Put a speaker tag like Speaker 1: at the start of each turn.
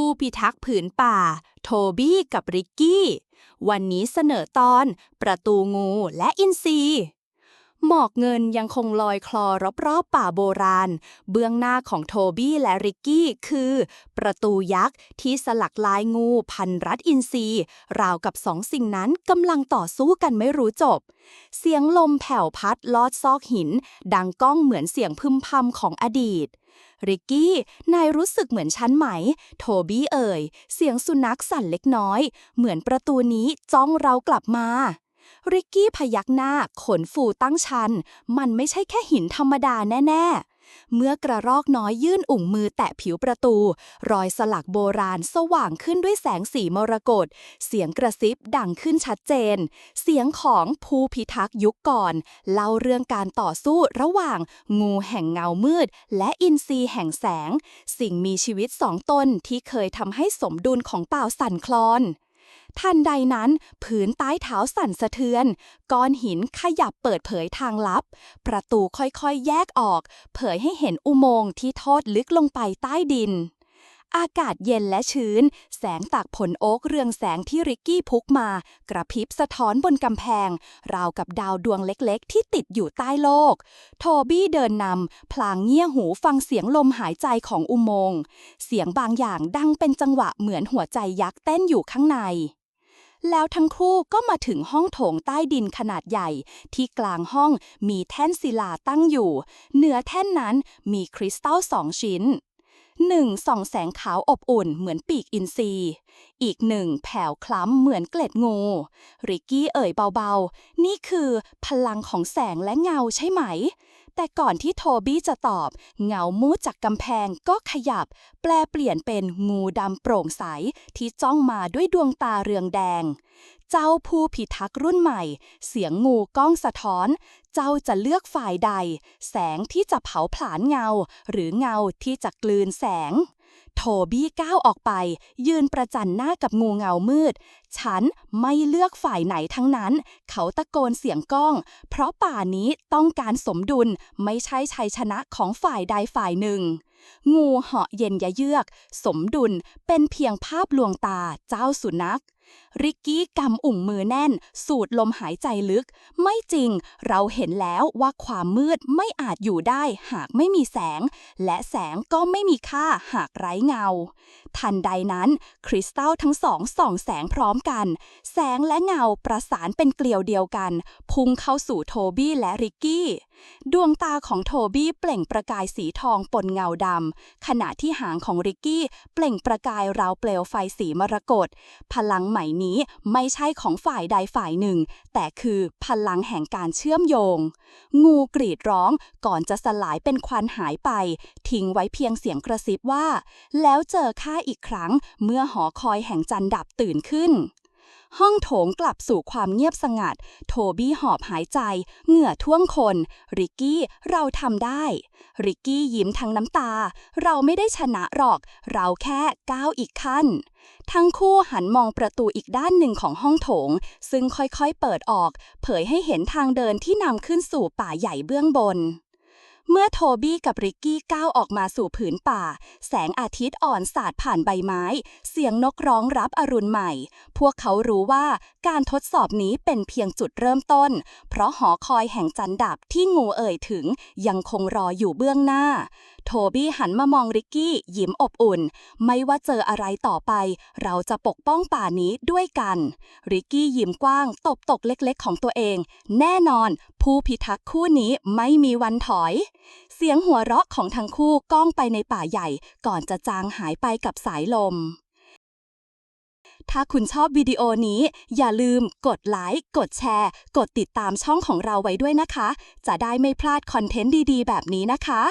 Speaker 1: ผู้พิทักษ์ผืนป่า โทบี้กับริกกี้ วันนี้เสนอตอน ประตูงูและอินทรี หมอกเงินยังคงลอยคลอรอบๆป่าโบราณ เบื้องหน้าของโทบี้และริกกี้คือ ประตูยักษ์ที่สลักลายงูพันรัดอินทรีราวกับสองสิ่งนั้นกำลังต่อสู้กันไม่รู้จบ เสียงลมแผ่วพัดลอดซอกหิน ดังก้องเหมือนเสียงพึมพำของอดีตริกกี้ นายรู้สึกเหมือนฉันไหม โทบี้เอ่ย เสียงสุนัขสั่นเล็กน้อย เหมือนประตูนี้จ้องเรากลับมา ริกกี้พยักหน้าขนฟูตั้งชัน มันไม่ใช่แค่หินธรรมดาแน่ ๆเมื่อกระรอกน้อยยื่นอุ่งมือแตะผิวประตู รอยสลักโบราณสว่างขึ้นด้วยแสงสีมรกต เสียงกระซิบดังขึ้นชัดเจน เสียงของผู้พิทักษ์ยุคก่อน เล่าเรื่องการต่อสู้ระหว่าง งูแห่งเงามืด และอินทรีแห่งแสง สิ่งมีชีวิตสองตนที่เคยทำให้สมดุลของเป่าสั่นคลอน ทันใดนั้น ผืนใต้เท้าสั่นสะเทือน ก้อนหินขยับเปิดเผยทางลับ ประตูค่อยๆแยกออก เผยให้เห็นอุโมงค์ที่ทอดลึกลงไปใต้ดิน อากาศเย็นและชื้น แสงจากผลโอ๊กเรืองแสงที่ริกกี้พุกมา กระพริบสะท้อนบนกำแพง ราวกับดาวดวงเล็กๆ ที่ติดอยู่ใต้โลก โทบี้เดินนำพลางเงี่ยหูฟังเสียงลมหายใจของอุโมงค์ เสียงบางอย่างดังเป็นจังหวะเหมือนหัวใจยักษ์เต้นอยู่ข้างในแล้วทั้งคู่ก็มาถึงห้องโถงใต้ดินขนาดใหญ่ ที่กลางห้องมีแท่นศิลาตั้งอยู่ เหนือแท่นนั้นมีคริสตัลสองชิ้น หนึ่งส่องแสงขาวอบอุ่นเหมือนปีกอินทรีอีกหนึ่งแผ่วคล้ำเหมือนเกล็ดงู ริกกี้เอ่ยเบาๆ นี่คือพลังของแสงและเงาใช่ไหม แต่ก่อนที่โทบี้จะตอบ เงามูดจากกำแพงก็ขยับ แปลเปลี่ยนเป็นงูดำโปร่งใสที่จ้องมาด้วยดวงตาเรืองแดง เจ้าผู้พิทักษ์รุ่นใหม่ เสียงงูก้องสะท้อน เจ้าจะเลือกฝ่ายใด แสงที่จะเผาผลาญเงา หรือเงาที่จะกลืนแสง โทบี้ก้าวออกไป ยืนประจันหน้ากับงูเงามืด ฉันไม่เลือกฝ่ายไหนทั้งนั้น เขาตะโกนเสียงก้อง เพราะป่านี้ต้องการสมดุลไม่ใช่ชัยชนะของฝ่ายใดฝ่ายหนึ่งงูเหาะเย็นยะเยือก สมดุลเป็นเพียงภาพลวงตาเจ้าสุนัข ริกกี้กำอุ่งมือแน่น สูดลมหายใจลึก ไม่จริง เราเห็นแล้วว่าความมืดไม่อาจอยู่ได้หากไม่มีแสง และแสงก็ไม่มีค่าหากไร้เงา ทันใดนั้น คริสตัลทั้งสองส่องแสงพร้อมกัน แสงและเงาประสานเป็นเกลียวเดียวกัน พุ่งเข้าสู่โทบี้และริกกี้ ดวงตาของโทบี้เปล่งประกายสีทองปนเงาดำขณะที่หางของริกกี้เปล่งประกายราวเปลวไฟสีมรกตพลังใหม่นี้ไม่ใช่ของฝ่ายใดฝ่ายหนึ่ง แต่คือพลังแห่งการเชื่อมโยง งูกรีดร้องก่อนจะสลายเป็นควันหายไป ทิ้งไว้เพียงเสียงกระซิบว่า แล้วเจอข้าอีกครั้งเมื่อหอคอยแห่งจันดับตื่นขึ้นห้องโถงกลับสู่ความเงียบสงัด โทบี้หอบหายใจ เหงื่อท่วมคน ริกกี้ เราทำได้ ริกกี้ยิ้มทั้งน้ำตา เราไม่ได้ชนะหรอก เราแค่ก้าวอีกขั้น ทั้งคู่หันมองประตูอีกด้านหนึ่งของห้องโถง ซึ่งค่อยๆเปิดออก เผยให้เห็นทางเดินที่นำขึ้นสู่ป่าใหญ่เบื้องบน เมื่อโทบี้กับริกกี้ก้าวออกมาสู่ผืนป่า แสงอาทิตย์อ่อนสาดผ่านใบไม้ เสียงนกร้องรับอรุณใหม่ พวกเขารู้ว่าการทดสอบนี้เป็นเพียงจุดเริ่มต้น เพราะหอคอยแห่งจันดับที่งูเอ่ยถึงยังคงรออยู่เบื้องหน้า โทบี้หันมามองริกกี้ยิ้มอบอุ่น ไม่ว่าเจออะไรต่อไป เราจะปกป้องป่านี้ด้วยกัน ริกกี้ยิ้มกว้างตบตกเล็กๆ ของตัวเอง แน่นอน ผู้พิทักษ์คู่นี้ไม่มีวันถอย เสียงหัวเราะของทั้งคู่ก้องไปในป่าใหญ่ก่อนจะจางหายไปกับสายลม ถ้าคุณชอบวิดีโอนี้ อย่าลืมกดไลค์ กดแชร์ กดติดตามช่องของเราไว้ด้วยนะคะ จะได้ไม่พลาดคอนเทนต์ดีๆ แบบนี้นะคะ